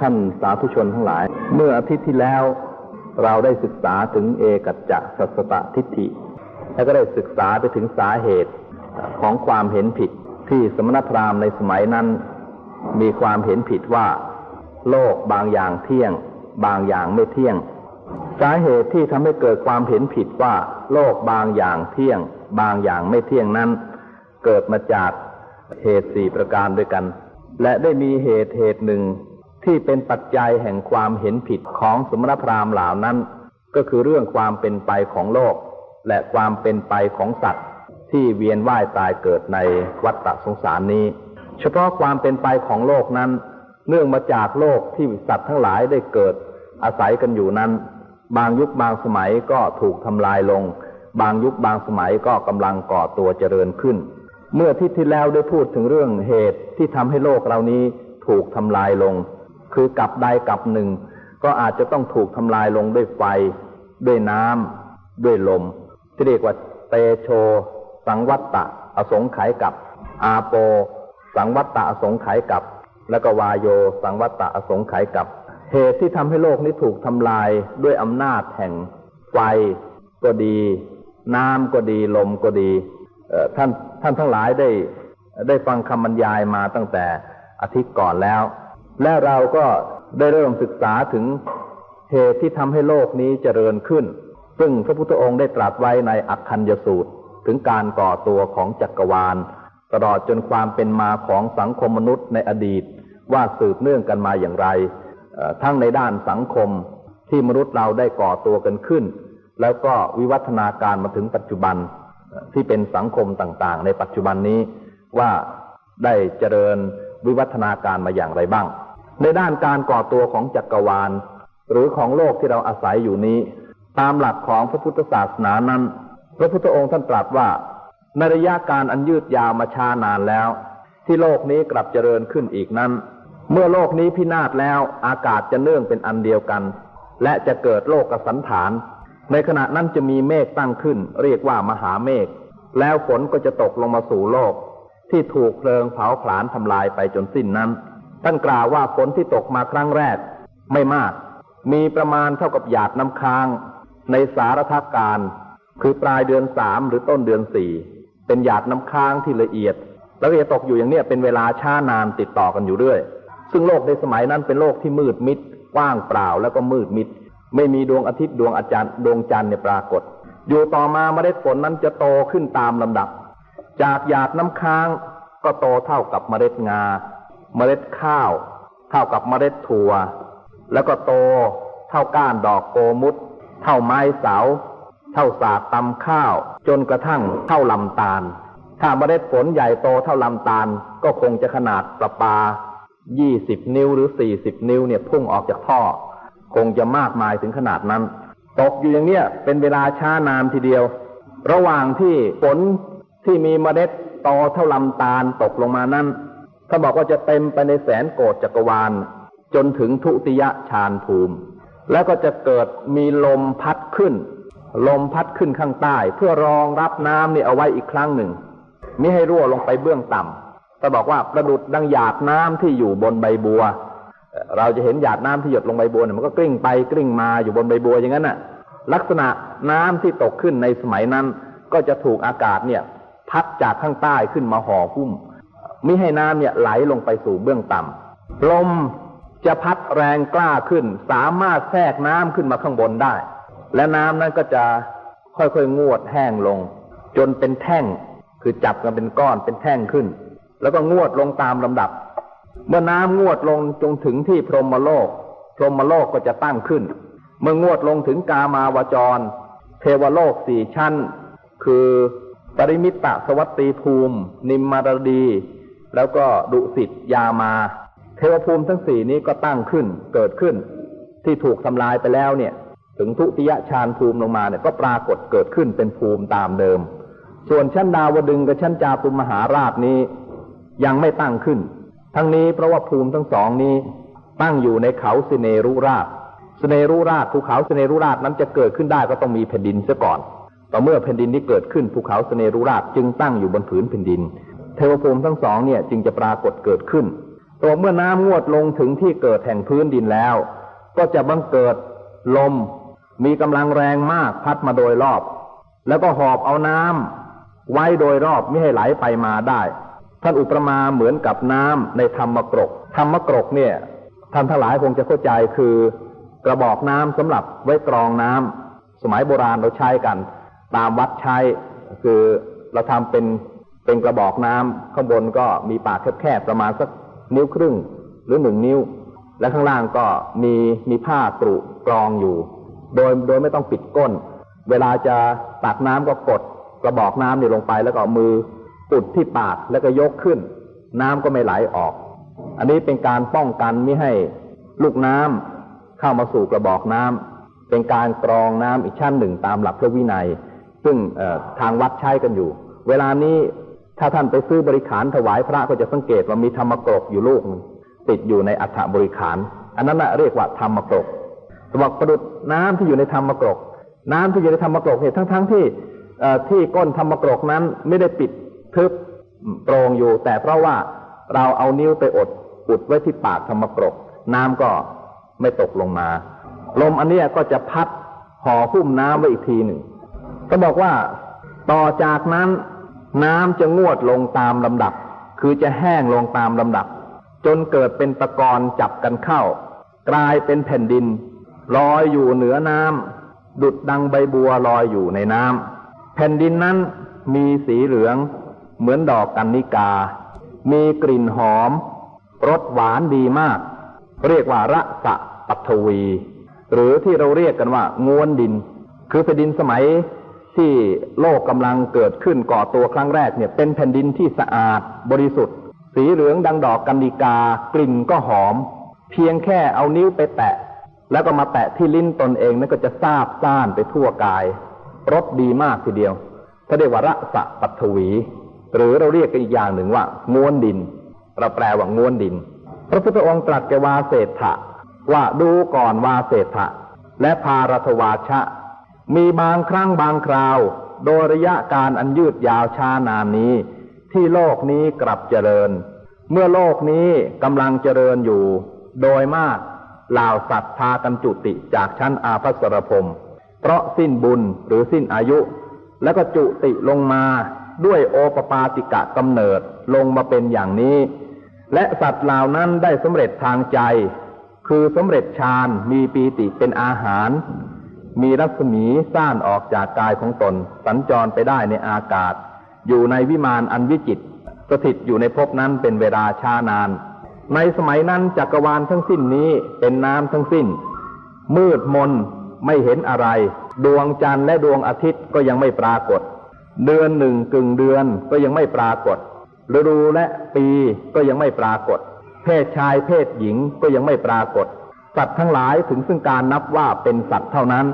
ท่านสาธุชนทั้งหลาย เมื่ออาทิตย์ที่แล้ว เราได้ศึกษาถึงเอกัจจะสัสสตทิฏฐิ และก็ได้ศึกษาไปถึงสาเหตุของความเห็นผิดที่สมณพราหมณ์ในสมัยนั้น มีความเห็นผิดว่า โลกบางอย่างเที่ยง บางอย่างไม่เที่ยง สาเหตุที่ทำให้เกิดความเห็นผิดว่า โลกบางอย่างเที่ยง บางอย่างไม่เที่ยงนั้น เกิดมาจากเหตุสี่ประการด้วยกัน และได้มีเหตุเหตุหนึ่ง ที่เป็นปัจจัยแห่งความเห็นผิดของสมณพราหมณ์เหล่านั้น ก็คือเรื่องความเป็นไปของโลก และความเป็นไปของสัตว์ที่เวียนว่ายตายเกิดในวัฏฏะสงสารนี้ เฉพาะความเป็นไปของโลกนั้น เนื่องมาจากโลกที่สัตว์ทั้งหลายได้เกิดอาศัยกันอยู่นั้น บางยุคบางสมัยก็ถูกทำลายลง บางยุคบางสมัยก็กำลังก่อตัวเจริญขึ้น เมื่อที่ที่แล้วได้พูดถึงเรื่องเหตุที่ทำให้โลกเรานี้ถูกทำลายลง คือกับใดกับหนึ่ง ก็อาจจะต้องถูกทำลายลงด้วยไฟ ด้วยน้ำด้วยลม ที่เรียกว่าเตโช สังวัตตะ อสงไขยกับ อาโป สังวัตตะอสงไขยกับ แล้วก็วายโย สังวัตตะอสงไขยกับ เหตุที่ทำให้โลกนี้ถูกทำลายด้วยอำนาจแห่งไฟก็ดี น้ำก็ดีลมก็ดีท่านท่านทั้งหลายได้ได้ฟังคำบรรยายมาตั้งแต่อาทิตย์ก่อนแล้ว และเราก็ได้เริ่มศึกษาถึงเหตุที่ทำให้โลกนี้เจริญขึ้น ซึ่งพระพุทธองค์ได้ตรัสไว้ในอักคัญยสูตร ถึงการก่อตัวของจักรวาล ตลอดจนความเป็นมาของสังคมมนุษย์ในอดีต ว่าสืบเนื่องกันมาอย่างไร ทั้งในด้านสังคมที่มนุษย์เราได้ก่อตัวกันขึ้น แล้วก็วิวัฒนาการมาถึงปัจจุบันที่เป็นสังคมต่างๆ ในปัจจุบันนี้ว่าได้เจริญวิวัฒนาการมาอย่างไรบ้าง ในด้านการก่อตัวของจักรวาล หรือของโลกที่เราอาศัยอยู่นี้ ตามหลักของพระพุทธศาสนานั้น พระพุทธองค์ท่านตรัสว่าในระยะการอันยืดยาวมาช้านานแล้ว ที่โลกนี้กลับเจริญขึ้นอีกนั้น เมื่อโลกนี้พินาศแล้วอากาศจะเนื่องเป็นอันเดียวกัน และจะเกิดโลกกสันฐาน ในขณะนั้นจะมีเมฆตั้งขึ้น เรียกว่ามหาเมฆแล้วฝนก็จะตกลงมาสู่โลก ที่ถูกเพลิงเผาผลาญทำลายไปจนสิ้นนั้น ท่านกล่าวว่าฝนที่ตกมาครั้งแรกไม่มาก มีประมาณเท่ากับหยาดน้ำค้าง ในสารทักการ คือปลายเดือนสามหรือต้นเดือนสี่เป็นหยาดน้ำค้างที่ละเอียด แล้วก็จะตกอยู่อย่างเนี้ยเป็นเวลาช้านานติดต่อกันอยู่เรื่อย ซึ่งโลกในสมัยนั้นเป็นโลกที่มืดมิดกว่างเปล่าแล้วก็มืดมิด ไม่มีดวงอาทิตย์ดวงอาจารย์ดวงจันทร์เนี่ยปรากฏ อยู่ต่อมาเมล็ดฝนนั้นจะโตขึ้นตามลำดับ จากหยาดน้ำค้างก็โตเท่ากับเมล็ดงา เมล็ดข้าว เท่ากับเมล็ดถั่ว แล้วก็โต เท่าก้านดอกโกมุตเท่าไม้เสา เท่าสาตำข้าว จนกระทั่งเท่าลำตาล ถ้าเมล็ดฝนใหญ่โตเท่าลำตาลก็คงจะขนาดประปายี่สิบนิ้วหรือสี่สิบนิ้วเนี่ยพุ่งออกจากท่อ คงจะมากมายถึงขนาดนั้น ตกอยู่อย่างเนี้ยเป็นเวลาช้านานทีเดียว ระหว่างที่ฝนที่มีเมล็ดโตเท่าลำตาลตกลงมานั้น ถ้าบอกว่าจะเต็มไปในแสนโกดจักรวาล จนถึงทุติยฌานภูมิ แล้วก็จะเกิดมีลมพัดขึ้น ลมพัดขึ้นข้างใต้ เพื่อรองรับน้ำนี่เอาไว้อีกครั้งหนึ่งมิให้รั่วลงไปเบื้องต่ำแต่บอกว่าประดุดดังหยาดน้ำที่อยู่บนใบบัว เราจะเห็นหยาดน้ำที่หยดลงใบบัวเนี่ยมันก็กลิ้งไปกลิ้งมาอยู่บนใบบัวอย่างนั้นน่ะ ลักษณะน้ำที่ตกขึ้นในสมัยนั้น ก็จะถูกอากาศเนี่ย พัดจากข้างใต้ขึ้นมาห่อหุ้ม มิให้น้ำเนี่ยไหลลงไปสู่เบื้องต่ำลมจะพัดแรงกล้าขึ้น สามารถแทรกน้ำขึ้นมาข้างบนได้ และน้ำนั้นก็จะค่อยๆงวดแห้งลง จนเป็นแท่งคือจับกันเป็นก้อนเป็นแท่งขึ้น แล้วก็งวดลงตามลำดับ เมื่อน้ำงวดลงจงถึงที่พรหมโลก พรหมโลกก็จะตั้งขึ้น เมื่องวดลงถึงกามาวจร เทวโลกสี่ชั้น คือปริมิตตสวัตตีภูมิ นิมมารดี แล้วก็ดุสิตยามา เทวภูมิทั้งสี่นี้ก็ตั้งขึ้นเกิดขึ้น ที่ถูกทำลายไปแล้วเนี่ย ถึงทุติยฌานภูมิลงมาเนี่ยก็ปรากฏเกิดขึ้นเป็นภูมิตามเดิม ส่วนชั้นดาวดึงกับชั้นจาตุมหาราชนี้ ยังไม่ตั้งขึ้น ทั้งนี้เพราะว่าภูมิทั้งสองนี้ ตั้งอยู่ในเขาสเนรุราชสเนรุราชภูเขาสเนรุราชนั้นจะเกิดขึ้นได้ก็ต้องมีแผ่นดินเสียก่อนต่อเมื่อแผ่นดินนี้เกิดขึ้นภูเขาสเนรุราชจึงตั้งอยู่บนผืนแผ่นดิน เทวภูมิทั้งสองเนี่ยจึงจะปรากฏเกิดขึ้นตัวเมื่อน้ำงวดลงถึงที่เกิดแห่งพื้นดินแล้ว ก็จะบังเกิดลม มีกำลังแรงมากพัดมาโดยรอบ แล้วก็หอบเอาน้ำไว้โดยรอบไม่ให้ไหลไปมาได้ ท่านอุปมาเหมือนกับน้ำในธรรมกรกธรรมกรกเนี่ยท่านทั้งหลายคงจะเข้าใจคือกระบอกน้ำสำหรับไว้กรองน้ำสมัยโบราณเราใช้กัน ตามวัดใช้คือเราทำเป็น เป็นกระบอกน้ำข้างบนก็มีปากแคบๆประมาณสักนิ้วครึ่งหรือหนึ่งนิ้ว และข้างล่างก็มีมีผ้ากรุกรองอยู่ โดยโดยไม่ต้องปิดก้น เวลาจะตักน้ำก็กดกระบอกน้ำนี่ลงไปแล้วก็มืออุดที่ปากแล้วก็ยกขึ้น น้ำก็ไม่ไหลออก อันนี้เป็นการป้องกันไม่ให้ลูกน้ำเข้ามาสู่กระบอกน้ำเป็นการกรองน้ำอีกชั้นหนึ่งตามหลักพระวินัย ซึ่งทางวัดใช้กันอยู่ เวลานี้ ถ้าท่านไปซื้อบริขารถวายพระก็จะสังเกตว่ามีธรรมกรกอยู่ลูกนึงติดอยู่ในอัฐบริขาร อันนั้นเรียกว่าธรรมกรกสบอกประดุดน้ำที่อยู่ในธรรมกรก น้ำที่อยู่ในธรรมกรกเนี่ยทั้งๆทที่ที่ก้นธรรมกรกนั้นไม่ได้ปิดทึบโปร่งอยู่ แต่เพราะว่าเราเอานิ้วไปอดอุดไว้ที่ปากธรรมกรก น้ำก็ไม่ตกลงมา ลมอันนี้ก็จะพัดห่อหุ้มน้ำไว้อีกทีหนึ่งก็บอกว่าต่อจากนั้น น้ำจะงวดลงตามลำดับ คือจะแห้งลงตามลำดับ จนเกิดเป็นตะกอนจับกันเข้า กลายเป็นแผ่นดินลอยอยู่เหนือน้ำดุดดังใบบัวลอยอยู่ในน้ำแผ่นดินนั้นมีสีเหลือง เหมือนดอกกันนิกา มีกลิ่นหอมรสหวานดีมาก เรียกว่าระสะปัทวี หรือที่เราเรียกกันว่างวนดิน คือแผ่นดินสมัย ที่โลกกำลังเกิดขึ้นก่อตัวครั้งแรกเนี่ยเป็นแผ่นดินที่สะอาดบริสุทธิ์ สีเหลืองดังดอกกันดิกากลิ่นก็หอม เพียงแค่เอานิ้วไปแตะ แล้วก็มาแตะที่ลิ้นตนเองนั่นก็จะซาบซ่านไปทั่วกายรสดีมากทีเดียวถ้าเรียกว่าระสะปัทวี หรือเราเรียกกันอีกอย่างหนึ่งว่างวนดิน เราแปลว่างวนดิน พระพุทธองค์ตรัสแกวาเศรษฐะว่าดูก่อนวาเศรษฐะและพารัตวาชะ มีบางครั้งบางคราว โดยระยะการอันยืดยาวช้านานนี้ ที่โลกนี้กลับเจริญ เมื่อโลกนี้กำลังเจริญอยู่ โดยมากเหล่าสัตว์พากันจุติจากชั้นอาภัสรพรมเพราะสิ้นบุญหรือสิ้นอายุ แล้วก็จุติลงมาด้วยโอปปาติกะกำเนิดลงมาเป็นอย่างนี้ และสัตว์เหล่านั้นได้สำเร็จทางใจ คือสำเร็จฌานมีปีติเป็นอาหาร มีรัศมีซ่านออกจากกายของตน สัญจรไปได้ในอากาศ อยู่ในวิมานอันวิจิตสถิตอยู่ในภพนั้นเป็นเวลาช้านาน ในสมัยนั้นจักรวาลทั้งสิ้นนี้เป็นน้ำทั้งสิ้น มืดมนไม่เห็นอะไร ดวงจันทร์และดวงอาทิตย์ก็ยังไม่ปรากฏ เดือนหนึ่งกึ่งเดือนก็ยังไม่ปรากฏฤดูและปีก็ยังไม่ปรากฏ เพศชายเพศหญิงก็ยังไม่ปรากฏ สัตว์ทั้งหลายถึงซึ่งการนับว่าเป็นสัตว์เท่านั้น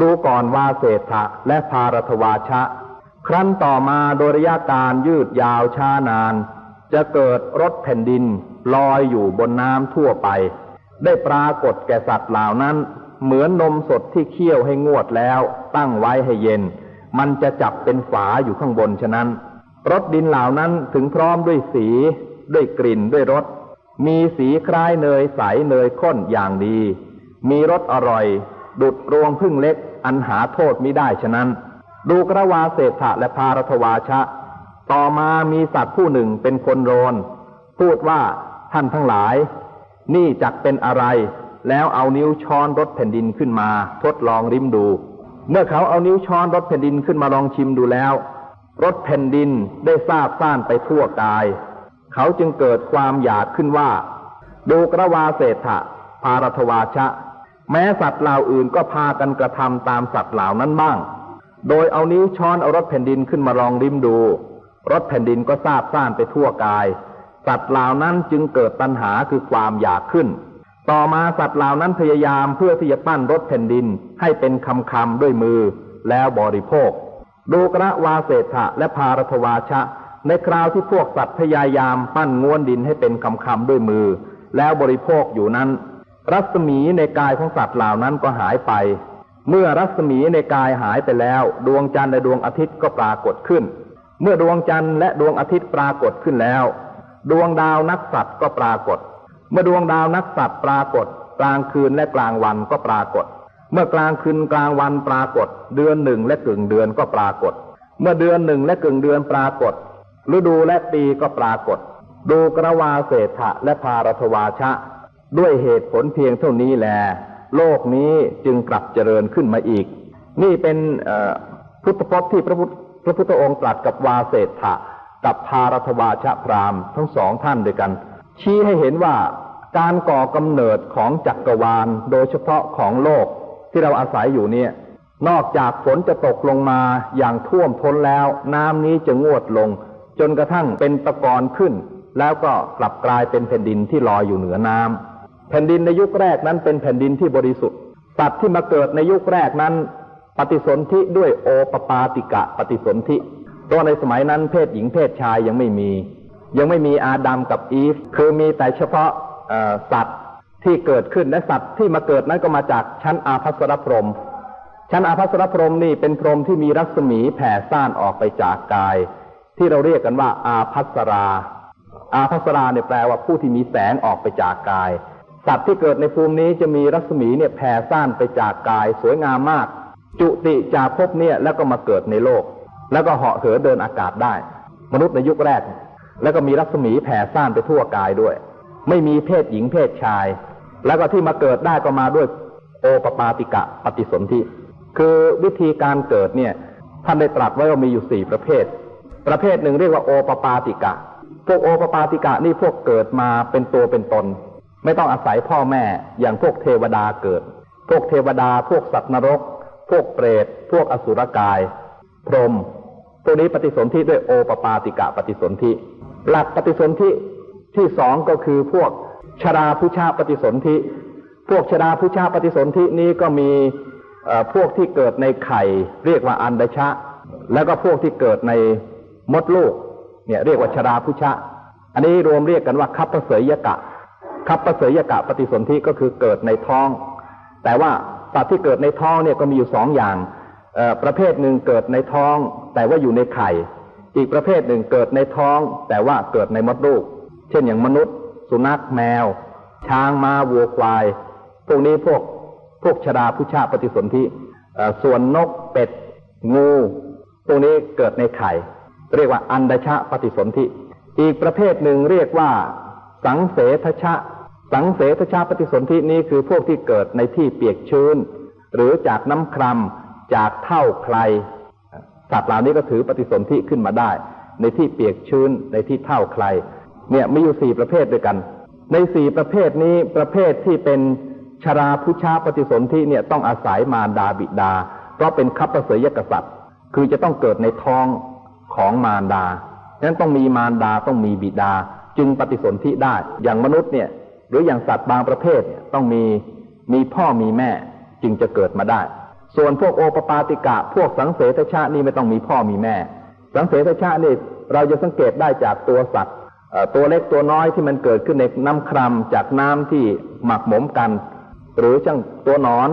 ดูก่อนวาเศษะและพารทวาชะ ครั้นต่อมาโดยระยะการยืดยาวช้านาน จะเกิดรถแผ่นดินลอยอยู่บนน้ำทั่วไป ได้ปรากฏแก่สัตว์เหล่านั้น เหมือนนมสดที่เคี่ยวให้งวดแล้ว ตั้งไว้ให้เย็น มันจะจับเป็นฝาอยู่ข้างบนฉะนั้น รถดินเหล่านั้นถึงพร้อมด้วยสี ด้วยกลิ่นด้วยรส มีสีคล้ายเนยใสเนยข้นอย่างดี มีรสอร่อย ดุดรวงพึ่งเล็ก อันหาโทษมิได้ฉะนั้น ดูกระวาเศรษฐะและพารทวาชะ ต่อมามีสัตว์ผู้หนึ่งเป็นคนโรน พูดว่าท่านทั้งหลาย นี่จักเป็นอะไร แล้วเอานิ้วช้อนรถแผ่นดินขึ้นมา ทดลองริมดู เมื่อเขาเอานิ้วช้อนรถแผ่นดินขึ้นมาลองชิมดูแล้วรถแผ่นดินได้ทราบซ่านไปทั่วกาย เขาจึงเกิดความอยากขึ้นว่า ดูกระวาเศรษฐะพารทวาชะ แม้สัตว์เหล่าอื่นก็พากันกระทำตามสัตว์เหล่านั้นบ้าง โดยเอานิ้วช้อนเอารถแผ่นดินขึ้นมาลองริมดู รถแผ่นดินก็ทราบซ่านไปทั่วกาย สัตว์เหล่านั้นจึงเกิดตัณหาคือความอยากขึ้น ต่อมาสัตว์เหล่านั้นพยายามเพื่อที่จะปั้นรถแผ่นดินให้เป็นคำคำด้วยมือ แล้วบริโภค ดูกระวาเศรษฐะและพารทวาชะ ในคราวที่พวกสัตว์พยายามปั้นง้วนดินให้เป็นคำคำด้วยมือ แล้วบริโภคอยู่นั้น รัศมีในกายของสัตว์เหล่านั้นก็หายไป เมื่อรัศมีในกายหายไปแล้ว ดวงจันทร์และดวงอาทิตย์ก็ปรากฏขึ้น เมื่อดวงจันทร์และดวงอาทิตย์ปรากฏขึ้นแล้ว ดวงดาวนักสัตว์ก็ปรากฏ เมื่อดวงดาวนักสัตว์ปรากฏ กลางคืนและกลางวันก็ปรากฏ เมื่อกลางคืนกลางวันปรากฏ เดือนหนึ่งและกึ่งเดือนก็ปรากฏ เมื่อเดือนหนึ่งและกึ่งเดือนปรากฏ ฤดูและปีก็ปรากฏ ดูกระวาเศรษฐะและพารทวาชะ ด้วยเหตุผลเพียงเท่านี้แล โลกนี้จึงกลับเจริญขึ้นมาอีก นี่เป็นพุทธพจน์ที่พระพุทธพระพุทธองค์ตรัสกับวาเศรษฐะกับพารทวาชะพรามทั้งสองท่านด้วยกัน ชี้ให้เห็นว่าการก่อกำเนิดของจักรวาลโดยเฉพาะของโลกที่เราอาศัยอยู่เนี่ยนอกจากฝนจะตกลงมาอย่างท่วมท้นแล้ว น้ำนี้จะงวดลง จนกระทั่งเป็นตะกอนขึ้น แล้วก็กลับกลายเป็นแผ่นดินที่ลอยอยู่เหนือน้ำแผ่นดินในยุคแรกนั้นเป็นแผ่นดินที่บริสุทธิ์สัตว์ที่มาเกิดในยุคแรกนั้น ปฏิสนธิด้วยโอปปาติกะปฏิสนธิเพราะในสมัยนั้นเพศหญิงเพศชายยังไม่มี ยังไม่มีอาดัมกับอีฟ คือมีแต่เฉพาะสัตว์ที่เกิดขึ้นและสัตว์ที่มาเกิดนั้นก็มาจากชั้นอาภัสรพรมชั้นอาภัสรพรมนี่เป็นพรหมที่มีรัศมีแผ่ซ่านออกไปจากกาย ที่เราเรียกกันว่า อาภัสรา อาภัสราเนี่ยแปลว่าผู้ที่มีแสงออกไปจากกาย สัตว์ที่เกิดในภูมินี้จะมีรัศมีเนี่ยแผ่ซ่านไปจากกาย สวยงามมาก จุติจากภพเนี่ยแล้วก็มาเกิดในโลก แล้วก็เหาะเหินเดินอากาศได้ มนุษย์ในยุคแรก แล้วก็มีรัศมีแผ่ซ่านไปทั่วกายด้วย ไม่มีเพศหญิงเพศชาย แล้วก็ที่มาเกิดได้ก็มาด้วยโอปปาติกะปฏิสนธิคือวิธีการเกิดเนี่ยท่านได้ตรัสไว้ว่ามีอยู่สี่ประเภท ประเภทหนึ่งเรียกว่าโอปปาติกะ พวกโอปปาติกะนี่พวกเกิดมาเป็นตัวเป็นตน ไม่ต้องอาศัยพ่อแม่อย่างพวกเทวดาเกิด พวกเทวดา พวกสัตว์นรก พวกเปรต พวกอสุรกาย พรหมตัวนี้ปฏิสนธิด้วยโอปปาติกะปฏิสนธิ หลักปฏิสนธิที่สองก็คือพวกชราพุชาปฏิสนธิ พวกชราพุชาปฏิสนธินี้ก็มีพวกที่เกิดในไข่เรียกว่าอันดชะ แล้วก็พวกที่เกิดใน มดลูกเนี่ยเรียกว่าชราพุชะ อันนี้รวมเรียกกันว่าคัพพเสยยกะคัพพเสยยกะปฏิสนธิก็คือเกิดในท้อง แต่ว่าสัตว์ที่เกิดในท้องเนี่ยก็มีอยู่สองอย่างประเภทหนึ่งเกิดในท้อง แต่ว่าอยู่ในไข่ อีกประเภทหนึ่งเกิดในท้อง แต่ว่าเกิดในมดลูก เช่นอย่างมนุษย์ สุนัขแมว ช้างม้าวัวควาย พวกนี้พวกพวกชราผู้ชาปฏิสนธิส่วนนกเป็ด งูพวกนี้เกิดในไข่ เรียกว่าอันดชะปฏิสนธิอีกประเภทหนึ่งเรียกว่า สังเสทชะ สังเสทชาปฏิสนธินี้คือพวกที่เกิดในที่เปียกชื้น หรือจากน้ำครัมจากเท่าใครสัตว์เหล่านี้ก็ถือปฏิสนธิขึ้นมาได้ ในที่เปียกชื้นในที่เท่าใคร เนี่ยมีอยู่สี่ประเภทด้วยกัน ในสี่ประเภทนี้ประเภทที่เป็นชราพุชาปฏิสนธิเนี่ยต้องอาศัยมารดาบิดา เพราะเป็นคัพเปเสยกษัตริย์ คือจะต้องเกิดในท้อง ของมารดาฉะนั้นต้องมีมารดาต้องมีบิดา จึงปฏิสนธิได้ อย่างมนุษย์เนี่ย หรืออย่างสัตว์บางประเภทเนี่ยต้องมีมีพ่อมีแม่จึงจะเกิดมาได้ ส่วนพวกโอปปาติกะ พวกสังเสทชานี่ไม่ต้องมีพ่อมีแม่ สังเสทชานี่เราจะสังเกตได้จากตัวสัตว์ตัวเล็กตัวน้อยที่มันเกิดขึ้นในน้ำครัมจากน้ำที่หมักหมมกัน หรือช่างตัวนอน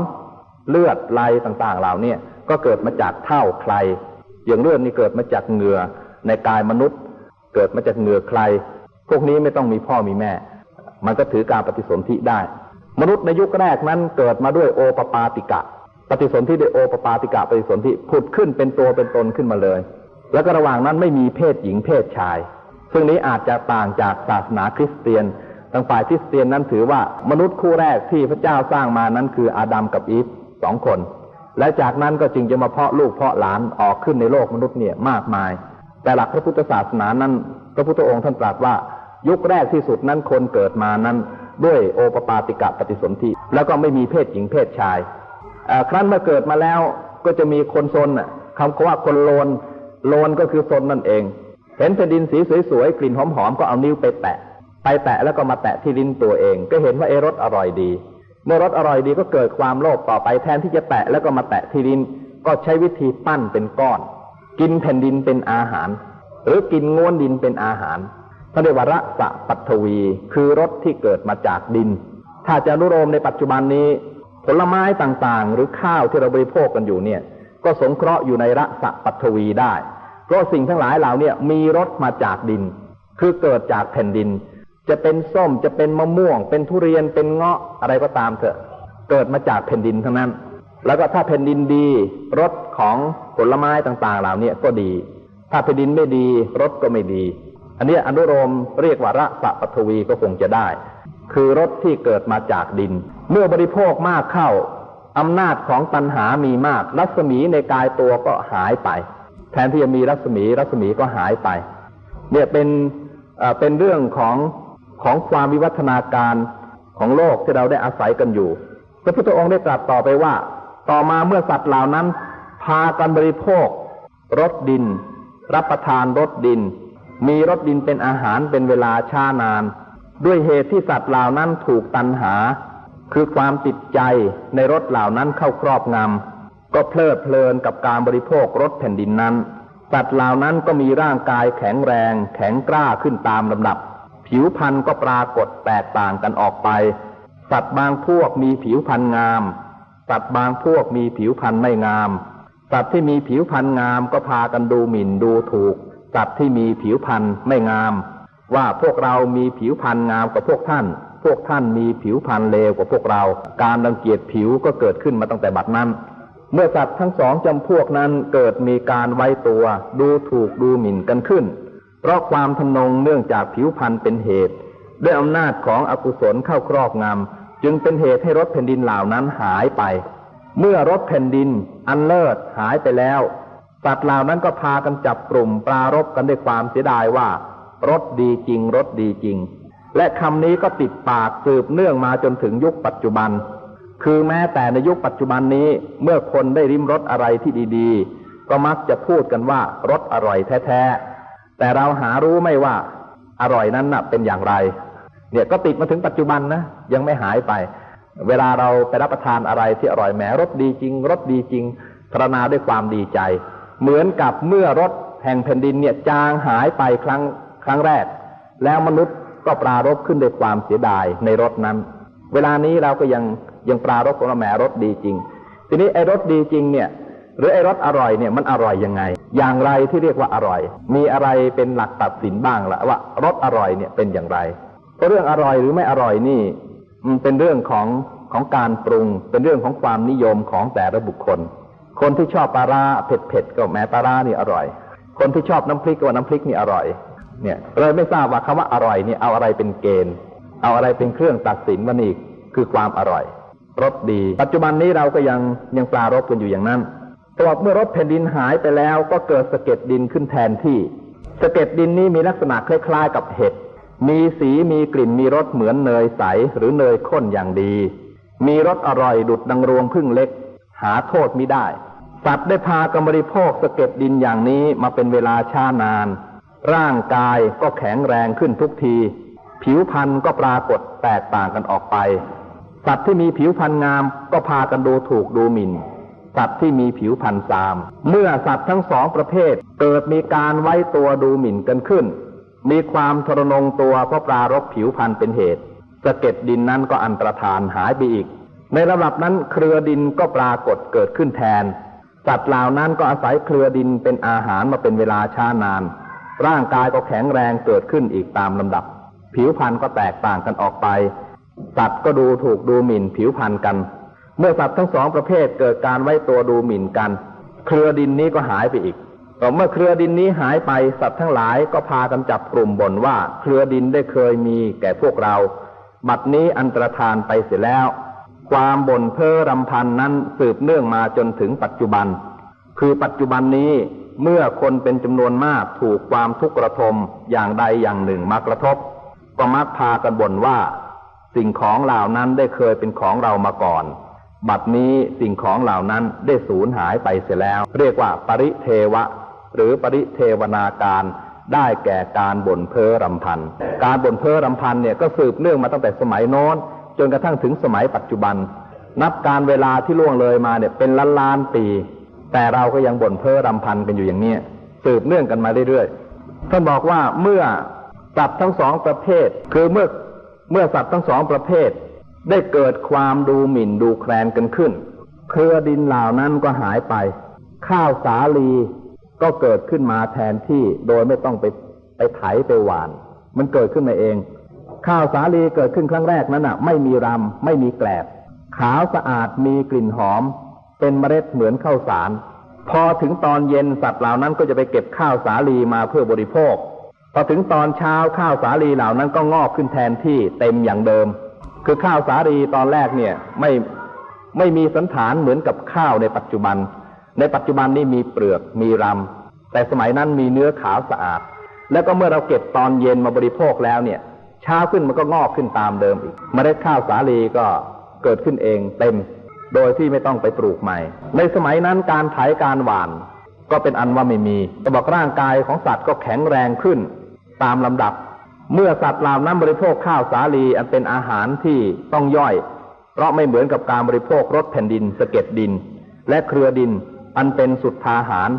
เลือดไหลต่างๆเหล่านี้ก็เกิดมาจากเท่าใคร อย่างเลือดนี่เกิดมาจากเหงื่อในกายมนุษย์ เกิดมาจากเหงื่อใคร พวกนี้ไม่ต้องมีพ่อมีแม่ มันก็ถือการปฏิสนธิได้ มนุษย์ในยุคแรกนั้นเกิดมาด้วยโอปปาติกะ ปฏิสนธิด้วยโอปปาติกะปฏิสนธิผุดขึ้นเป็นตัวเป็นตนขึ้นมาเลย แล้วก็ระหว่างนั้นไม่มีเพศหญิงเพศชาย ซึ่งนี้อาจจะต่างจากศาสนาคริสเตียนทางฝ่ายคริสเตียนนั้นถือว่ามนุษย์คู่แรกที่พระเจ้าสร้างมานั้นคืออาดัมกับอีฟสองคน และจากนั้นก็จึงจะมาเพาะลูกเพาะหลานออกขึ้นในโลกมนุษย์เนี่ยมากมาย แต่หลักพระพุทธศาสนานั้น พระพุทธองค์ท่านตรัสว่า ยุคแรกที่สุดนั้นคนเกิดมานั้น ด้วยโอปปาติกะปฏิสนธิแล้วก็ไม่มีเพศหญิงเพศชายครั้นเมื่อเกิดมาแล้วก็จะมีคนซนคำว่าคนโลนโลนก็คือซนนั่นเอง เห็นแผ่นดินสีสวยๆกลิ่นหอมๆก็เอานิ้วไปแตะ ไปแตะแล้วก็มาแตะที่ลิ้นตัวเอง ก็เห็นว่าเอรสอร่อยดี เมื่อรสอร่อยดีก็เกิดความโลภต่อไปแทนที่จะแตะแล้วก็มาแตะที่ลิ้นก็ใช้วิธีปั้นเป็นก้อน กินแผ่นดินเป็นอาหาร หรือกินง้วนดินเป็นอาหารพระเดวระสะปัทวี คือรสที่เกิดมาจากดิน ถ้าจะรุโรมในปัจจุบันนี้ ผลไม้ต่างๆ หรือข้าวที่เราบริโภคกันอยู่เนี่ย ก็สงเคราะห์อยู่ในรสะปัทวีได้ เพราะสิ่งทั้งหลายเหล่านี้มีรสมาจากดิน คือเกิดจากแผ่นดิน จะเป็นส้มจะเป็นมะม่วง เป็นทุเรียนเป็นเงาะอะไรก็ตามเถอะ เกิดมาจากแผ่นดินทั้งนั้น แล้วก็ถ้าแผ่นดินดีรสของผลไม้ต่างๆ เหล่านี้ก็ดี ถ้าแผ่นดินไม่ดีรสก็ไม่ดี อันนี้อนุโลมเรียกว่าระสะปฐวีก็คงจะได้ คือรสที่เกิดมาจากดิน เมื่อบริโภคมากเข้าอำนาจของตัณหามีมาก รัศมีในกายตัวก็หายไป แทนที่จะมีรัศมีรัศมีก็หายไป เนี่ยเป็นเป็นเรื่องของ ของความวิวัฒนาการของโลกที่เราได้อาศัยกันอยู่ พระพุทธองค์ได้ตรัสต่อไปว่า ต่อมาเมื่อสัตว์เหล่านั้น พากันบริโภครสดิน รับประทานรสดิน มีรสดินเป็นอาหารเป็นเวลาช้านาน ด้วยเหตุที่สัตว์เหล่านั้นถูกตันหา คือความติดใจในรสเหล่านั้นเข้าครอบงำก็เพลิดเพลินกับการบริโภครสแผ่นดินนั้นสัตว์เหล่านั้นก็มีร่างกายแข็งแรง แข็งกล้าขึ้นตามลำดับ ผิวพรรณก็ปรากฏแตกต่างกันออกไป สัตว์บางพวกมีผิวพรรณงาม สัตว์บางพวกมีผิวพรรณไม่งาม สัตว์ที่มีผิวพรรณงามก็พากันดูหมิ่นดูถูก สัตว์ที่มีผิวพรรณไม่งาม ว่าพวกเรามีผิวพรรณงามกว่าพวกท่าน พวกท่านมีผิวพรรณเลวกว่าพวกเรา การรังเกียจผิวก็เกิดขึ้นมาตั้งแต่บัดนั้นเมื่อสัตว์ทั้งสองจำพวกนั้นเกิดมีการไว้ตัว ดูถูกดูหมิ่นกันขึ้น เพราะความทนงเนื่องจากผิวพรรณเป็นเหตุ ด้วยอำนาจของอกุศลเข้าครอบงำจึงเป็นเหตุให้รถแผ่นดินเหล่านั้นหายไป เมื่อรถแผ่นดิน อันเลิศหายไปแล้วสัตว์เหล่านั้นก็พากันจับกลุ่มปรารบกันด้วยความเสียดายว่า รถดีจริง รถดีจริง และคำนี้ก็ติดปากสืบเนื่องมาจนถึงยุคปัจจุบัน คือแม้แต่ในยุคปัจจุบันนี้เมื่อคนได้ริมรสอะไรที่ดี ๆ ก็มักจะพูดกันว่ารสอร่อยแท้ๆ แต่เราหารู้ไม่ว่าอร่อยนั้นน่ะเป็นอย่างไร เนี่ยก็ติดมาถึงปัจจุบันนะยังไม่หายไป เวลาเราไปรับประทานอะไรที่อร่อยแหมรสดีจริงรสดีจริงพรณนาด้วยความดีใจ เหมือนกับเมื่อรสแห่งแผ่นดินเนี่ยจางหายไปครั้งครั้งแรก แล้วมนุษย์ก็ปรารบขึ้นด้วยความเสียดายในรสนั้น เวลานี้เราก็ยังยังปรารบกันว่าแหมรสดีจริง ทีนี้ไอ้รสดีจริงเนี่ย หรือไอ้รสอร่อยเนี่ยมันอร่อยยังไง อย่างไรที่เรียกว่าอร่อย มีอะไรเป็นหลักตัดสินบ้างละว่ารสอร่อยเนี่ยเป็นอย่างไรเพราะเรื่องอร่อยหรือไม่อร่อยนี่มันเป็นเรื่องของของการปรุง เป็นเรื่องของความนิยมของแต่ละบุคคล คนที่ชอบปลาร้าเผ็ดๆก็แหมปลาร้านี่อร่อย คนที่ชอบน้ำพริกก็ว่าน้ำพริกนี่อร่อย เนี่ยเลยไม่ทราบว่าคำว่าอร่อยนี่เอาอะไรเป็นเกณฑ์ เอาอะไรเป็นเครื่องตัดสินว่านี่คือความอร่อยรสดี ปัจจุบันนี้เราก็ยังยังปรารบกันอยู่อย่างนั้น แต่ว่าเมื่อรถแผ่นดินหายไปแล้วก็เกิดสะเก็ดดินขึ้นแทนที่สะเก็ดดินนี้มีลักษณะคล้ายๆกับเห็ด มีสีมีกลิ่นมีรสเหมือนเนยใสหรือเนยข้นอย่างดี มีรสอร่อยดุดดังรวงพึ่งเล็ก หาโทษมิได้ สัตว์ได้พากำบริโภคสะเก็ดดินอย่างนี้มาเป็นเวลาช้านาน ร่างกายก็แข็งแรงขึ้นทุกที ผิวพรรณก็ปรากฏแตกต่างกันออกไป สัตว์ที่มีผิวพรรณงามก็พากันดูถูกดูหมิ่น สัตว์ที่มีผิวพรรณซาม เมื่อสัตว์ทั้งสองประเภท เกิดมีการไว้ตัวดูหมิ่นกันขึ้น มีความทรนงตัวเพราะปรารบผิวพรรณเป็นเหตุสะเก็ดดินนั้นก็อันตรธานหายไปอีก ในระดับนั้นเครือดินก็ปรากฏเกิดขึ้นแทน สัตว์เหล่านั้นก็อาศัยเครือดินเป็นอาหารมาเป็นเวลาช้านาน ร่างกายก็แข็งแรงเกิดขึ้นอีกตามลำดับ ผิวพรรณก็แตกต่างกันออกไป สัตว์ก็ดูถูกดูหมิ่นผิวพรรณกัน เมื่อสัตว์ทั้งสองประเภทเกิดการไว้ตัวดูหมิ่นกัน เครือดินนี้ก็หายไปอีกต่อเมื่อเครือดินนี้หายไปสัตว์ทั้งหลายก็พากันจับกลุ่มบ่นว่า เครือดินได้เคยมีแก่พวกเรา บัดนี้อันตรธานไปเสียแล้ว ความบ่นเพ้อรำพันนั้นสืบเนื่องมาจนถึงปัจจุบัน คือปัจจุบันนี้เมื่อคนเป็นจำนวนมากถูกความทุกข์กระทมอย่างใดอย่างหนึ่งมากระทบ ก็มักพากันบ่นว่า สิ่งของเหล่านั้นได้เคยเป็นของเรามาก่อน บัดนี้สิ่งของเหล่านั้นได้สูญหายไปเสียแล้ว เรียกว่าปริเทวะ หรือปริเทวนาการได้แก่การบ่นเพ้อรำพัน การบ่นเพ้อรำพันเนี่ยก็สืบเนื่องมาตั้งแต่สมัยโน้นจนกระทั่งถึงสมัยปัจจุบัน นับการเวลาที่ล่วงเลยมาเนี่ยเป็นล้านล้านปี แต่เราก็ยังบ่นเพ้อรำพันกันอยู่อย่างนี้สืบเนื่องกันมาเรื่อยๆท่านบอกว่าเมื่อสัตว์ทั้งสองประเภท คือเมื่อเมื่อสัตว์ทั้งสองประเภท ได้เกิดความดูหมิ่นดูแคลนกันขึ้น เครือดินเหล่านั้นก็หายไป ข้าวสาลีก็เกิดขึ้นมาแทนที่โดยไม่ต้องไปไปไถไปหวาน มันเกิดขึ้นมาเอง ข้าวสาลีเกิดขึ้นครั้งแรกนั้นอะ ไม่มีรำไม่มีแกลบ ขาวสะอาดมีกลิ่นหอม เป็นเมล็ดเหมือนข้าวสาร พอถึงตอนเย็นสัตว์เหล่านั้นก็จะไปเก็บข้าวสาลีมาเพื่อบริโภค พอถึงตอนเช้าข้าวสาลีเหล่านั้นก็งอกขึ้นแทนที่เต็มอย่างเดิม คือข้าวสาลีตอนแรกเนี่ยไม่ไม่มีสันฐานเหมือนกับข้าวในปัจจุบัน ในปัจจุบันนี่มีเปลือกมีรำแต่สมัยนั้นมีเนื้อขาวสะอาด แล้วก็เมื่อเราเก็บตอนเย็นมาบริโภคแล้วเนี่ยเช้าขึ้นมันก็งอกขึ้นตามเดิมอีกเมล็ดข้าวสาลีก็เกิดขึ้นเองเต็ม โดยที่ไม่ต้องไปปลูกใหม่ ในสมัยนั้นการไถการหว่าน ก็เป็นอันว่าไม่มีแต่บอกร่างกายของสัตว์ก็แข็งแรงขึ้น ตามลำดับ เมื่อสัตว์เหล่านั้นบริโภคข้าวสาลีอันเป็นอาหารที่ต้องย่อย เพราะไม่เหมือนกับการบริโภครสแผ่นดินสะเก็ดดิน และเครือดินอันเป็นสุดทาหาร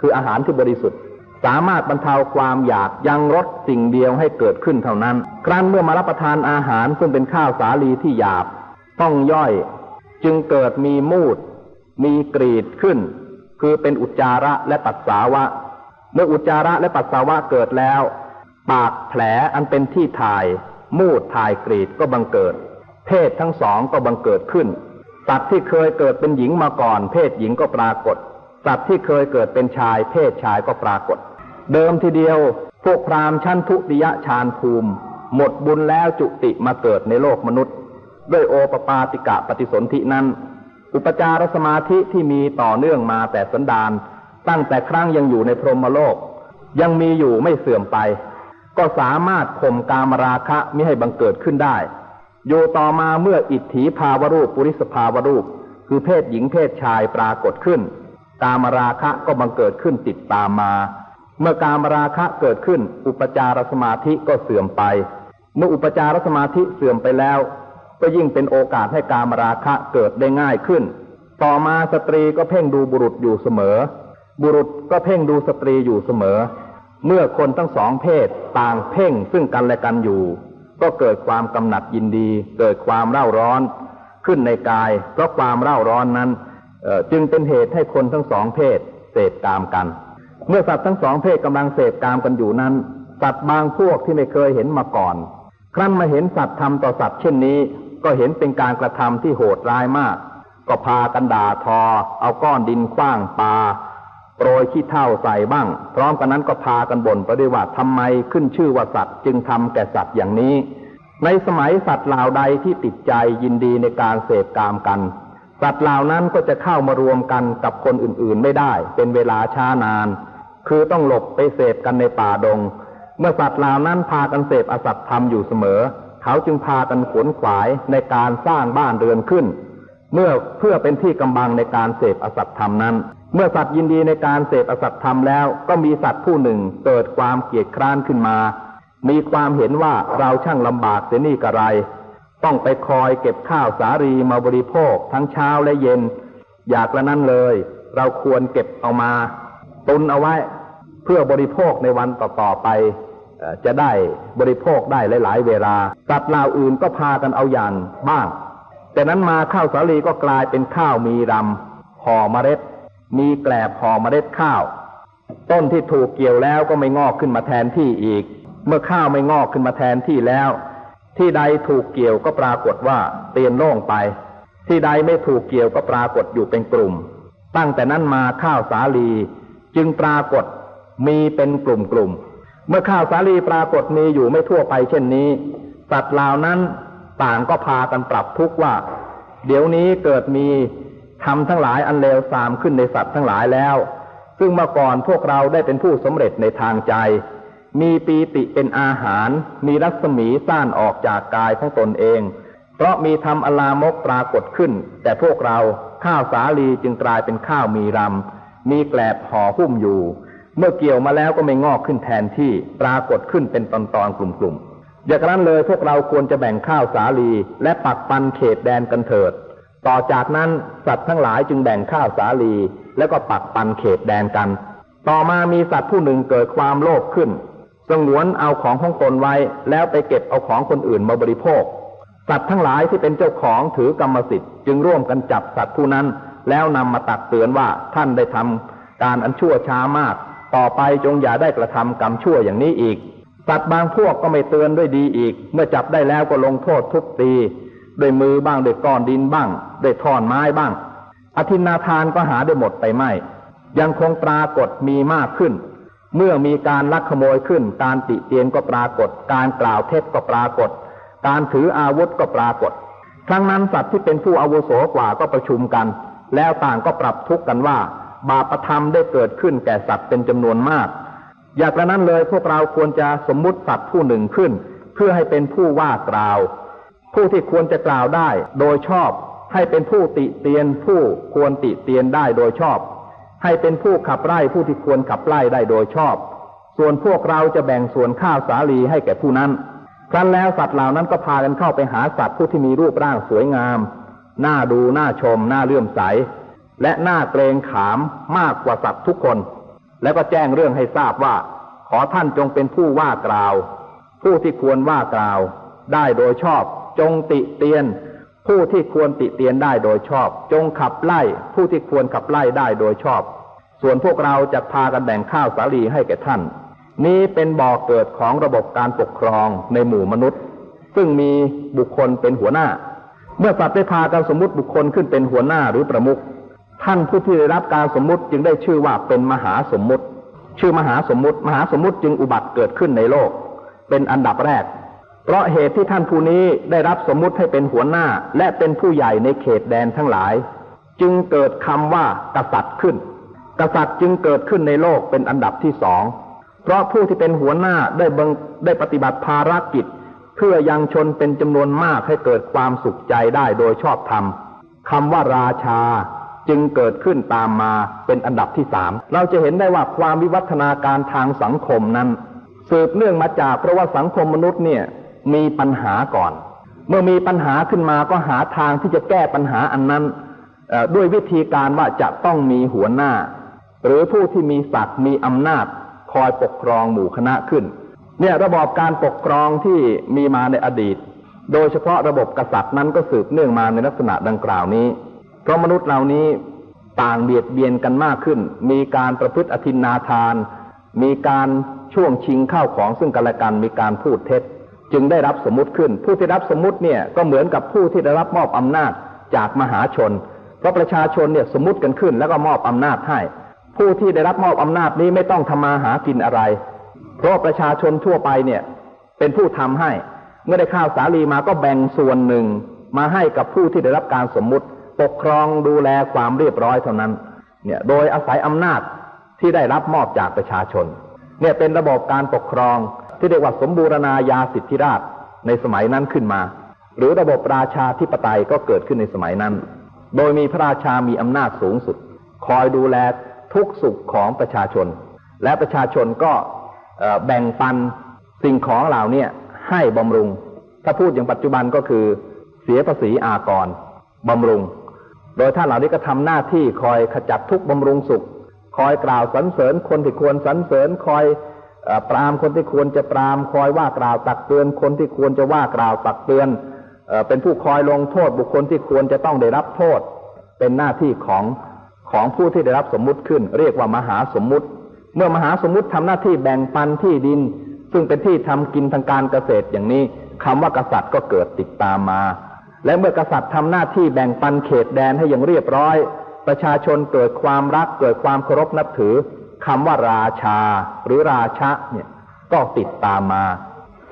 คืออาหารที่บริสุทธิ์ สามารถบรรเทาความอยากยังรสสิ่งเดียวให้เกิดขึ้นเท่านั้น ครั้นเมื่อมารับประทานอาหารซึ่งเป็นข้าวสาลีที่หยาบ ต้องย่อย จึงเกิดมีมูด มีกรีดขึ้น คือเป็นอุจจาระและปัสสาวะ เมื่ออุจจาระและปัสสาวะเกิดแล้ว ปากแผลอันเป็นที่ถ่าย มูดถ่ายกรีดก็บังเกิด เพศทั้งสองก็บังเกิดขึ้น สัตว์ที่เคยเกิดเป็นหญิงมาก่อน เพศหญิงก็ปรากฏ สัตว์ที่เคยเกิดเป็นชาย เพศชายก็ปรากฏ เดิมทีเดียว พวกพราหมณ์ชั้นทุติยฌานภูมิ หมดบุญแล้วจุติมาเกิดในโลกมนุษย์ ด้วยโอปปาติกะปฏิสนธินั้น อุปจารสมาธิที่มีต่อเนื่องมาแต่สันดานตั้งแต่ครั้งยังอยู่ในพรหมโลก ยังมีอยู่ไม่เสื่อมไป ก็สามารถข่มกามราคะมิให้บังเกิดขึ้นได้ อยู่ต่อมาเมื่ออิทธิภาวรูปปุริสภาวรูป คือเพศหญิงเพศชายปรากฏขึ้น กามราคะก็บังเกิดขึ้นติดตามมา เมื่อกามราคะเกิดขึ้น อุปจารสมาธิก็เสื่อมไป เมื่ออุปจารสมาธิเสื่อมไปแล้ว ก็ยิ่งเป็นโอกาสให้กามราคะเกิดได้ง่ายขึ้น ต่อมาสตรีก็เพ่งดูบุรุษอยู่เสมอ บุรุษก็เพ่งดูสตรีอยู่เสมอ เมื่อคนทั้งสองเพศต่างเพ่งซึ่งกันและกันอยู่ ก็เกิดความกำหนัดยินดี เกิดความเร่าร้อน ขึ้นในกาย เพราะความเร่าร้อนนั้นจึงเป็นเหตุให้คนทั้งสองเพศเสพกามกัน เมื่อสัตว์ทั้งสองเพศกำลังเสพกามกันอยู่นั้น สัตว์บางพวกที่ไม่เคยเห็นมาก่อน ครั้นมาเห็นสัตว์ทำต่อสัตว์เช่นนี้ ก็เห็นเป็นการกระทำที่โหดร้ายมาก ก็พากันด่าทอ เอาก้อนดินขว้างปา รยขี้เท่าใส่บ้าง พร้อมกันนั้นก็พากันบ่นไปด้วยว่าทำไมขึ้นชื่อว่าสัตว์ จึงทำแก่สัตว์อย่างนี้ ในสมัยสัตว์เหล่าใดที่ติดใจยินดีในการเสพกามกัน สัตว์เหล่านั้นก็จะเข้ามารวมกันกับคนอื่นๆไม่ได้ เป็นเวลาช้านาน คือต้องหลบไปเสพกันในป่าดง เมื่อสัตว์เหล่านั้นพากันเสพอสัตธรรมอยู่เสมอ เขาจึงพากันขวนขวายในการสร้างบ้านเรือนขึ้น เมื่อเพื่อเป็นที่กำบังในการเสพอสัตธรรมนั้น เมื่อสัตว์ยินดีในการเสพอสัตธรรมแล้วก็มีสัตว์ผู้หนึ่งเกิดความเกลียดคร้านขึ้นมา มีความเห็นว่าเราช่างลำบากเสียนี่กระไร ต้องไปคอยเก็บข้าวสาลีมาบริโภคทั้งเช้าและเย็น อยากละนั้นเลย เราควรเก็บเอามา ตุนเอาไว้เพื่อบริโภคในวันต่อๆไป จะได้บริโภคได้หลาย ๆ เวลาสัตว์เหล่าอื่นก็พากันเอาอย่างบ้าง แต่นั้นมาข้าวสาลีก็กลายเป็นข้าวมีรำห่อเมล็ด มีแกลบห่อเมล็ดข้าว ต้นที่ถูกเกี่ยวแล้วก็ไม่งอกขึ้นมาแทนที่อีก เมื่อข้าวไม่งอกขึ้นมาแทนที่แล้ว ที่ใดถูกเกี่ยวก็ปรากฏว่าเตียนโล่งไป ที่ใดไม่ถูกเกี่ยวก็ปรากฏอยู่เป็นกลุ่ม ตั้งแต่นั้นมาข้าวสาลีจึงปรากฏมีเป็นกลุ่มกลุ่มเมื่อข้าวสาลีปรากฏมีอยู่ไม่ทั่วไปเช่นนี้ สัตว์เหล่านั้นต่างก็พากันปรับทุกข์ว่า เดี๋ยวนี้เกิดมี ทำทั้งหลายอันเลวทรามขึ้นในสัตว์ทั้งหลายแล้ว ซึ่งเมื่อก่อนพวกเราได้เป็นผู้สำเร็จในทางใจ มีปีติเป็นอาหาร มีรัศมีซ่านออกจากกายของตนเอง เพราะมีธรรมอลามกปรากฏขึ้น แต่พวกเราข้าวสาลีจึงกลายเป็นข้าวมีรำ มีแกลบห่อหุ้มอยู่ เมื่อเกี่ยวมาแล้วก็ไม่งอกขึ้นแทนที่ปรากฏขึ้นเป็นตอนๆกลุ่มๆอย่างนั้นเลยพวกเราควรจะแบ่งข้าวสาลีและปักปันเขตแดนกันเถิด ต่อจากนั้นสัตว์ทั้งหลายจึงแบ่งข้าวสาลี แล้วก็ปักปันเขตแดนกัน ต่อมามีสัตว์ผู้หนึ่งเกิดความโลภขึ้นสงวนเอาของของตนไว้ แล้วไปเก็บเอาของคนอื่นมาบริโภค สัตว์ทั้งหลายที่เป็นเจ้าของถือกรรมสิทธิ์จึงร่วมกันจับสัตว์ผู้นั้น แล้วนำมาตักเตือนว่าท่านได้ทำการอันชั่วช้ามาก ต่อไปจงอย่าได้กระทำกรรมชั่วอย่างนี้อีก สัตว์บางพวกก็ไม่เตือนด้วยดีอีก เมื่อจับได้แล้วก็ลงโทษทุบตี ด้วยมือบ้างด้วยก้อนดินบ้าง ด้วยท่อนไม้บ้าง อธินาทานก็หาได้หมดไปไม่ ยังคงปรากฏมีมากขึ้น เมื่อมีการลักขโมยขึ้น การติเตียนก็ปรากฏ การกล่าวเท็จก็ปรากฏ การถืออาวุธก็ปรากฏ ครั้งนั้นสัตว์ที่เป็นผู้อาวุโสกว่าก็ประชุมกัน แล้วต่างก็ปรับทุกข์กันว่า บาปธรรมได้เกิดขึ้นแก่สัตว์เป็นจำนวนมาก อย่างกระนั้นเลยพวกเราควรจะสมมุติสัตว์ผู้หนึ่งขึ้น เพื่อให้เป็นผู้ว่ากล่าวผู้ที่ควรจะกล่าวได้โดยชอบ ให้เป็นผู้ติเตียนผู้ควรติเตียนได้โดยชอบ ให้เป็นผู้ขับไล่ผู้ที่ควรขับไล่ได้โดยชอบ ส่วนพวกเราจะแบ่งส่วนข้าวสาลีให้แก่ผู้นั้น ครั้นแล้วสัตว์เหล่านั้นก็พากันเข้าไปหาสัตว์ผู้ที่มีรูปร่างสวยงามน่าดูน่าชมน่าเลื่อมใส และน่าเกรงขามมากกว่าสัตว์ทุกคน แล้วก็แจ้งเรื่องให้ทราบว่า ขอท่านจงเป็นผู้ว่ากล่าว ผู้ที่ควรว่ากล่าว ได้โดยชอบจงติเตียน ผู้ที่ควรติเตียนได้โดยชอบ จงขับไล่ผู้ที่ควรขับไล่ได้โดยชอบ ส่วนพวกเราจะพากันแบ่งข้าวสาลีให้แก่ท่าน นี้เป็นบ่อกเกิดของระบบการปกครองในหมู่มนุษย์ ซึ่งมีบุคคลเป็นหัวหน้า เมื่อสัตว์ได้พากันสมมติบุคคลขึ้นเป็นหัวหน้าหรือประมุขท่านผู้ที่ได้รับการสมมติจึงได้ชื่อว่าเป็นมหาสมมติ ชื่อมหาสมมติ มหาสมมติจึงอุบัติเกิดขึ้นในโลก เป็นอันดับแรก เพราะเหตุที่ท่านผู้นี้ได้รับสมมุติให้เป็นหัวหน้าและเป็นผู้ใหญ่ในเขตแดนทั้งหลาย จึงเกิดคำว่ากษัตริย์ขึ้น กษัตริย์จึงเกิดขึ้นในโลกเป็นอันดับที่สองเพราะผู้ที่เป็นหัวหน้าได้บังได้ปฏิบัติภารกิจ เพื่อยังชนเป็นจำนวนมากให้เกิดความสุขใจได้โดยชอบธรรมคำว่าราชาจึงเกิดขึ้นตามมาเป็นอันดับที่สามเราจะเห็นได้ว่าความวิวัฒนาการทางสังคมนั้น สืบเนื่องมาจากเพราะว่าสังคมมนุษย์เนี่ย มีปัญหาก่อน เมื่อมีปัญหาขึ้นมาก็หาทางที่จะแก้ปัญหาอันนั้นด้วยวิธีการว่าจะต้องมีหัวหน้า หรือผู้ที่มีศักดิ์มีอำนาจคอยปกครองหมู่คณะขึ้น เนี่ยระบอบการปกครองที่มีมาในอดีต โดยเฉพาะระบบกษัตริย์นั้นก็สืบเนื่องมาในลักษณะดังกล่าวนี้ เพราะมนุษย์เหล่านี้ต่างเบียดเบียนกันมากขึ้น มีการประพฤติอธินนาทาน มีการช่วงชิงข้าวของซึ่งกันและกันมีการพูดเท็จ จึงได้รับสมมติขึ้น ผู้ที่รับสมมติเนี่ยก็เหมือนกับผู้ที่ได้รับมอบอำนาจจากมหาชน เพราะประชาชนเนี่ยสมมติกันขึ้น แล้วก็มอบอำนาจให้ ผู้ที่ได้รับมอบอำนาจนี้ไม่ต้องทำมาหากินอะไร เพราะประชาชนทั่วไปเนี่ยเป็นผู้ทำให้ เมื่อได้ข้าวสาลีมาก็แบ่งส่วนหนึ่งมาให้กับผู้ที่ได้รับการสมมุติ ปกครองดูแลความเรียบร้อยเท่านั้น เนี่ยโดยอาศัยอำนาจที่ได้รับมอบจากประชาชน เนี่ยเป็นระบบการปกครอง ที่เรียกว่าสมบูรณาญาสิทธิราชในสมัยนั้นขึ้นมา หรือระบบราชาธิปไตยก็เกิดขึ้นในสมัยนั้น โดยมีพระราชามีอำนาจสูงสุด คอยดูแลทุกสุขของประชาชน และประชาชนก็แบ่งปันสิ่งของเหล่านี้ให้บำรุง ถ้าพูดอย่างปัจจุบันก็คือเสียภาษีอากรบำรุง โดยท่านเหล่านี้ก็ทำหน้าที่คอยขจัดทุกบำรุงสุข คอยกล่าวสรรเสริญคนที่ควรสรรเสริญคอย ปรามคนที่ควรจะปรามคอยว่ากล่าวตักเตือนคนที่ควรจะว่ากล่าวตักเตือนเป็นผู้คอยลงโทษบุคคลที่ควรจะต้องได้รับโทษ เป็นหน้าที่ของของผู้ที่ได้รับสมมุติขึ้น เรียกว่ามหาสมมุติ เมื่อมหาสมมุติทำหน้าที่แบ่งปันที่ดิน ซึ่งเป็นที่ทำกินทางการเกษตรอย่างนี้คำว่ากษัตริย์ก็เกิดติดตามมา และเมื่อกษัตริย์ทำหน้าที่แบ่งปันเขตแดนให้อย่างเรียบร้อย ประชาชนเกิดความรักเกิดความเคารพนับถือ คำว่าราชาหรือราชะเนี่ยก็ติดตามมา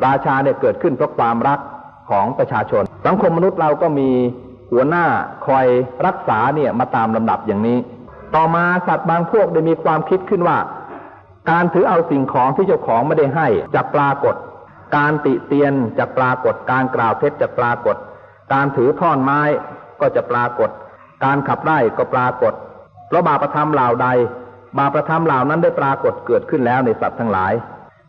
ราชาเนี่ยเกิดขึ้นเพราะความรักของประชาชน สังคมมนุษย์เราก็มีหัวหน้าคอยรักษาเนี่ยมาตามลำดับอย่างนี้ ต่อมาสัตว์บางพวกได้มีความคิดขึ้นว่า การถือเอาสิ่งของที่เจ้าของไม่ได้ให้จะปรากฏ การติเตียนจะปรากฏ การกล่าวเท็จจะปรากฏ การถือท่อนไม้ก็จะปรากฏ การขับไล่ก็ปรากฏเพราะบาปธรรมเหล่าใด บาปธรรมเหล่านั้นได้ปรากฏเกิดขึ้นแล้วในสัตว์ทั้งหลาย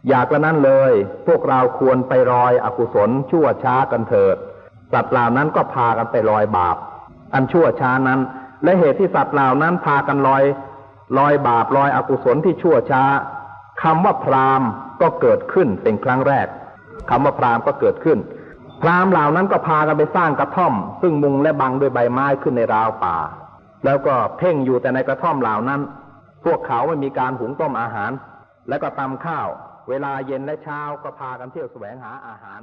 อยากกระนั้นเลย พวกเราควรไปรอยอกุศลชั่วช้ากันเถิด สัตว์เหล่านั้นก็พากันไปลอยบาป อันชั่วช้านั้น และเหตุที่สัตว์เหล่านั้นพากันลอยลอยบาปลอยอกุศลที่ชั่วช้าคำว่าพรามก็เกิดขึ้นเป็นครั้งแรกคำว่าพรามก็เกิดขึ้น พรามเหล่านั้นก็พากันไปสร้างกระท่อม ซึ่งมุงและบังด้วยใบไม้ขึ้นในราวป่า แล้วก็เพ่งอยู่แต่ในกระท่อมเหล่านั้น พวกเขาไม่มีการหุงต้มอาหาร และก็ตำข้าว เวลาเย็นและเช้าก็พากันเที่ยวแสวงหาอาหาร